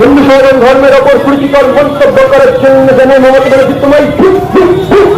হিন্দু সমাজের ধর্মের ওপর কুরুচিকর মন্তব্য করার জন্য যেন মমতা ব্যানার্জি তোমায় ঠিক ঠিক ঠিক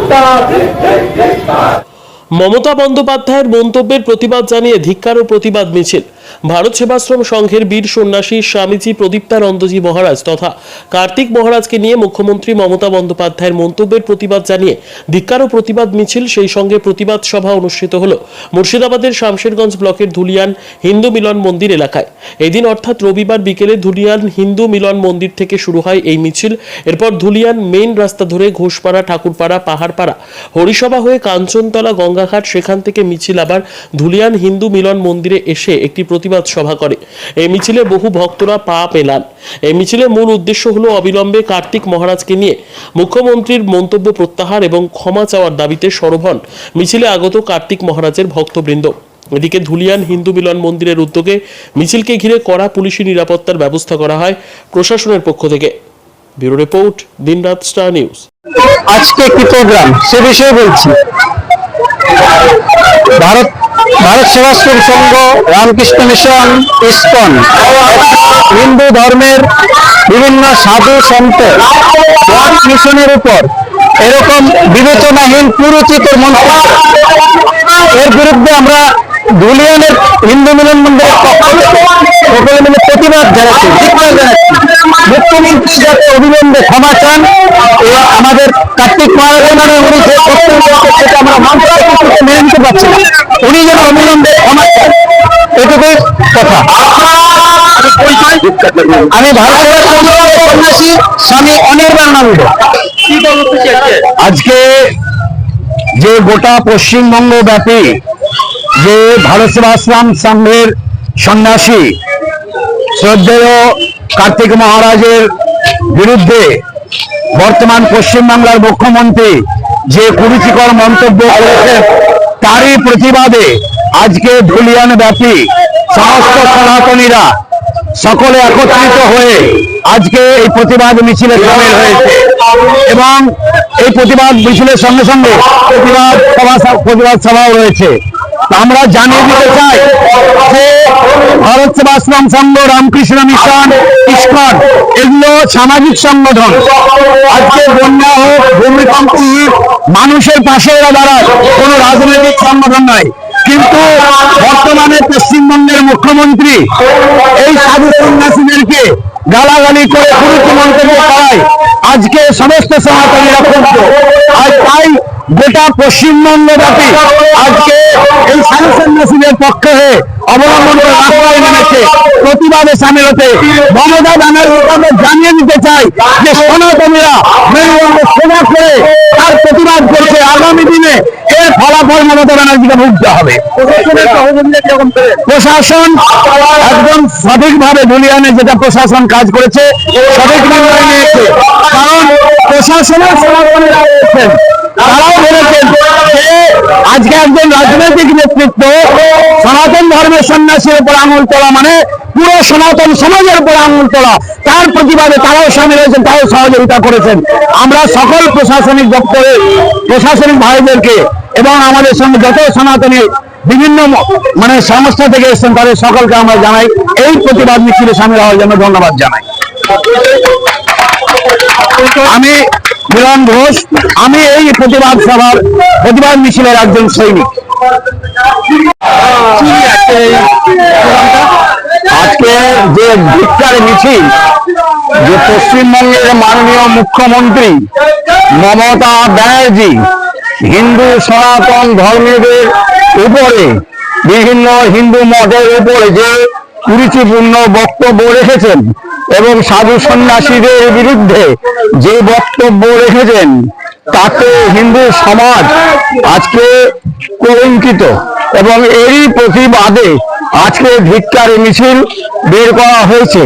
মমতা বন্দ্যোপাধ্যায়ের মন্তব্যের প্রতিবাদ জানিয়ে ধিক্কার ও প্রতিবাদ মিছিল। ভারত সেবাশ্রম সংঘের বীর সন্ন্যাসী স্বামীজি প্রদীপ্তানন্দজি মহারাজ তথা কার্তিক মহারাজকে নিয়ে মুখ্যমন্ত্রী মমতা বন্দ্যোপাধ্যায়ের মন্তব্যের প্রতিবাদ জানিয়ে ধিক্কার ও প্রতিবাদ মিছিল সেই সঙ্গে প্রতিবাদ সভা অনুষ্ঠিত হল মুর্শিদাবাদের শামশেরগঞ্জ ব্লকের ধুলিয়ান হিন্দু মিলন মন্দির এলাকায়। এদিন অর্থাৎ রবিবার বিকেলে ধুলিয়ান হিন্দু মিলন মন্দির থেকে শুরু হয় এই মিছিল। এরপর ধুলিয়ান মেইন রাস্তা ধরে ঘোষপাড়া, ঠাকুরপাড়া, পাহাড়পাড়া, হরিসভা হয়ে কাঞ্চনতলা গঙ্গাঘাট সেখান থেকে মিছিল আবার ধুলিয়ান হিন্দু মিলন মন্দিরে এসে একটি প্রতিবাদ সভা করে। এই মিছিলে বহু ভক্তরা পা পেলান। এই মিছিলের মূল উদ্দেশ্য হলো অবিলম্বে কার্তিক মহারাজকে নিয়ে মুখ্যমন্ত্রীর মন্তব্য প্রত্যাহার এবং ক্ষমা চাওয়ার দাবিতে সরব হন মিছিলে আগত কার্তিক মহারাজের ভক্তবৃন্দ। এদিকে ধুলিয়ান হিন্দু মিলন মন্দিরের উদ্যোগে মিছিলকে ঘিরে কড়া পুলিশি নিরাপত্তার ব্যবস্থা করা হয় প্রশাসনের পক্ষ থেকে। ব্যুরো রিপোর্ট, দিনরাত স্টার নিউজ। আজকে একটি প্রোগ্রাম, সে বিষয়ে বলছি। Bharat Bharat Sevashram Sangha, Ramakrishna mission, ISKCON. Hindu ধর্মের বিভিন্ন সাধু সন্ত মিশনের উপর এরকম বিবেচনাহীন কুরুচিত মন্তব্য এর বিরুদ্ধে আমরা ধুলিয়ানের হিন্দু মিলন মন্দিরের সকলে মিলে প্রতিবাদ জানাচ্ছি। মুখ্যমন্ত্রী যাতে অবিলম্বে ক্ষমা চান আমাদের কার্তিক মহারাজের উনি যে সেটা আমরা মানতে মেনে নিতে পারছি না। উনি যেন অবিলম্বে ক্ষমা চান এটুকুই কথা। আমি ভারতের সন্ন্যাসী স্বামী অনির্বাণানন্দ আজকে যে গোটা পশ্চিমবঙ্গ ব্যাপী যে ভারত সেবাশ্রম সংঘের সন্ন্যাসী, শ্রদ্ধেয় কার্তিক মহারাজের বিরুদ্ধে বর্তমান পশ্চিমবাংলার মুখ্যমন্ত্রী যে কুরুচিকর মন্তব্য করেছেন, তারই প্রতিবাদে আজকে ধুলিয়ান ব্যাপী সমস্ত সনাতনীরা সকলে একত্রিত হয়ে আজকে এই প্রতিবাদ মিছিলে সামিল হয়েছে। এবং এই প্রতিবাদ মিছিলের সঙ্গে সঙ্গে প্রতিবাদ সভা প্রতিবাদ সভাও রয়েছে। আমরা জানিয়ে দিতে চাই যে ভারত সেবাশ্রম সংঘ, রামকৃষ্ণ মিশন, ইস্কন, এগুলো সামাজিক সংগঠন। আজকে বন্যা হোক, ভূমিকম্প মানুষের পাশে এরা দাঁড়ায় কোনো রাজনৈতিক সংগঠন নয়। কিন্তু বর্তমানে পশ্চিমবঙ্গের মুখ্যমন্ত্রী এই সাধু সন্ন্যাসীদেরকে গালাগালি করে কুরুচি মন্তব্য করায় আজকে সমস্ত সনাতনীরা ক্ষুব্ধ আর তাই গোটা পশ্চিমবঙ্গ ব্যাপী আজকে এই সাধু সন্ন্যাসীদের পক্ষে হয়ে অবলম্বন করে রাস্তায় নেমেছে। প্রতিবাদে সামিল হতে মমতা ব্যানার্জিকে জানিয়ে দিতে চাই যে সনাতনীরা মেরুদণ্ড সোজা করে তার প্রতিবাদ করছে। আগামী দিনে এর ফলাফল মমতা ব্যানার্জিকে ভুগতে হবে। প্রশাসন একদম সঠিকভাবে ধুলিয়ানে যেটা প্রশাসন কাজ করেছে সঠিক নির্ণয় নিয়েছে। কারণ প্রশাসনের রয়েছেন রাজনৈতিক নেতৃত্ব, সনাতন ধর্মের সন্ন্যাসীর উপর আঙুল তোলা মানে পুরো সনাতন সমাজের উপর আঙুল তোলা। তার প্রতিবাদে তারাও সামিল হয়েছেন, তারাও সহযোগিতা করেছেন। আমরা সকল প্রশাসনিক দপ্তরের প্রশাসনিক ভাইদেরকে এবং আমাদের সঙ্গে যত সনাতনী বিভিন্ন মানে সংস্থা থেকে এসেছেন, তাদের সকলকে আমরা জানাই, এই প্রতিবাদ মিছিলে সামিল হওয়ার জন্য ধন্যবাদ জানাই। আমি মিলন ঘোষ, আমি এই প্রতিবাদ সভার, প্রতিবাদ মিছিলের একজন সৈনিক। আজকে যে ভিক্ষার মিছিল, যে পশ্চিমবঙ্গের মাননীয় মুখ্যমন্ত্রী মমতা ব্যানার্জি, হিন্দু সনাতন ধর্মীয়দের উপরে, বিভিন্ন হিন্দু মঠের উপরে যে কুরুচিপূর্ণ বক্তব্য রেখেছেন এবং সাধু সন্ন্যাসীদের বিরুদ্ধে যে বক্তব্য রেখেছেন, তাতে হিন্দু সমাজ আজকে কলঙ্কিত এবং এরই প্রতিবাদে আজকে ধিক্কার মিছিল বের করা হয়েছে।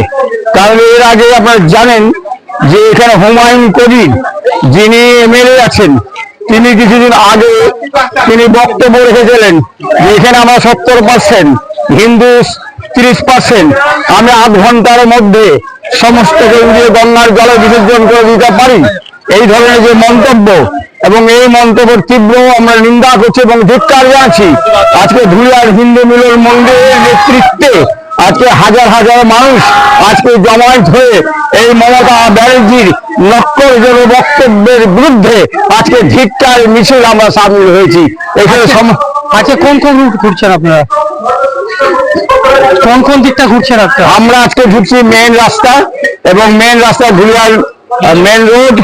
কারণ এর আগে আপনারা জানেন যে এখানে হুমায়ুন কবির যিনি এমএলএ আছেন, তিনি কিছুদিন আগে তিনি বক্তব্য রেখেছিলেন যে এখানে আমরা সত্তর পার্সেন্ট হিন্দু তিরিশ পার্সেন্ট আমি আধ ঘণ্টার মধ্যে সমস্ত গঙ্গার জলে বিসর্জন করে দিতে পারি। এই ধরনের যে মন্তব্য এবং এই মন্তব্যের তীব্র আমরা নিন্দা করছি এবং ধিক্কার জানাচ্ছি। আজকে ধুলিয়ার হিন্দু মিলন মন্দিরের নেতৃত্বে আজকে হাজার হাজার মানুষ আজকে জমায়েত হয়ে এই মমতা ব্যানার্জির নক্করজনক বক্তব্যের বিরুদ্ধে আজকে ধিক্কার মিছিল আমরা সামিল হয়েছি। এখানে সম- আচ্ছা কোন কোন রুট ঘুরছেন আপনারা? কোন কোন দিকটা ঘুরছেন আপনারা? আমরা আজকে ঘুরছি মেন রাস্তা এবং মেন রাস্তা ঘুরিয়ার মেন রোড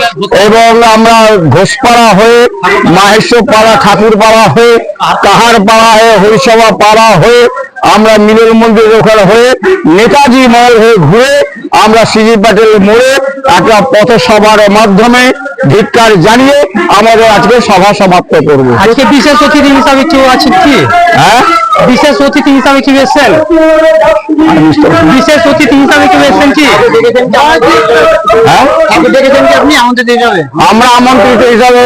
এবং আমরা ঘোষপাড়া হয়ে মাহেশ্বর পাড়া ঠাকুর পাড়া হয়ে কাহার পাড়া হয়ে হরিসভা পাড়া হয়ে আমরা মিলন মন্দির ওখানে হয়ে নেতাজি মহল হয়ে ঘুরে আমরা সিজি প্যাটেল মোড়ে একটা পথসভার মাধ্যমে ধিক্কার জানিয়ে আমাদের আজকে সভা সমাপ্ত করব। আজকে বিশেষ অতিথি হিসাবে কেউ আছেন কি? হ্যাঁ? বিশেষ অতিথি হিসাবে কি এসেছেন? বিশেষ অতিথি হিসাবে কেউ এসেছেন কি? হ্যাঁ? কি আমরা আমন্ত্রিত হিসাবে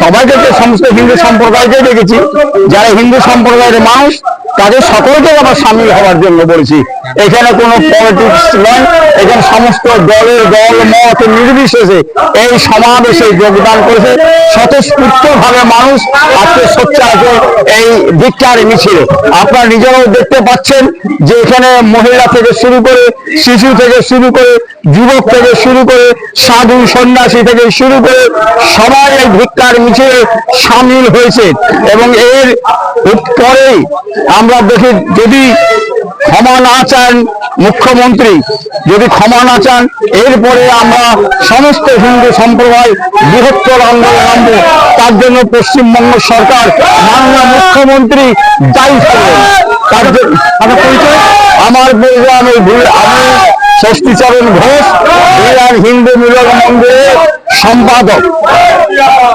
সবাইকে তো সমস্ত হিন্দু সম্প্রদায়কে দেখেছি যারা হিন্দু সম্প্রদায়ের মানুষ তাদের সকলকে আমরা সামিল হওয়ার জন্য বলেছি। এখানে কোনো পলিটিক্স নয়, এখানে সমস্ত দলের দল, মত নির্বিশেষে এই সমাবেশে যোগদান করেছে। স্বতঃস্ফূর্ত ভাবে মানুষ আজকে সোচ্চারকে এই ধিক্কার মিছিলে। আপনারা নিজেরাও দেখতে পাচ্ছেন যে এখানে মহিলা থেকে শুরু করে শিশু থেকে শুরু করে যুবক থেকে শুরু করে সাধু সন্ন্যাসী থেকে শুরু করে সবাই এই ভিক্ষার মিছিলে সামিল হয়েছে। এবং এর পরেই আমরা দেখি যদি ক্ষমা না চান মুখ্যমন্ত্রী, যদি ক্ষমা না চান, এরপরে আমরা সমস্ত হিন্দু সম্প্রদায় বৃহত্তর আন্দোলন আনব। তার জন্য পশ্চিমবঙ্গ সরকার মাননীয় মুখ্যমন্ত্রী আমার পরিচয় আমার আমি ষষ্ঠীচরণ ঘোষ হিন্দু মিলন মন্দিরের সম্পাদক।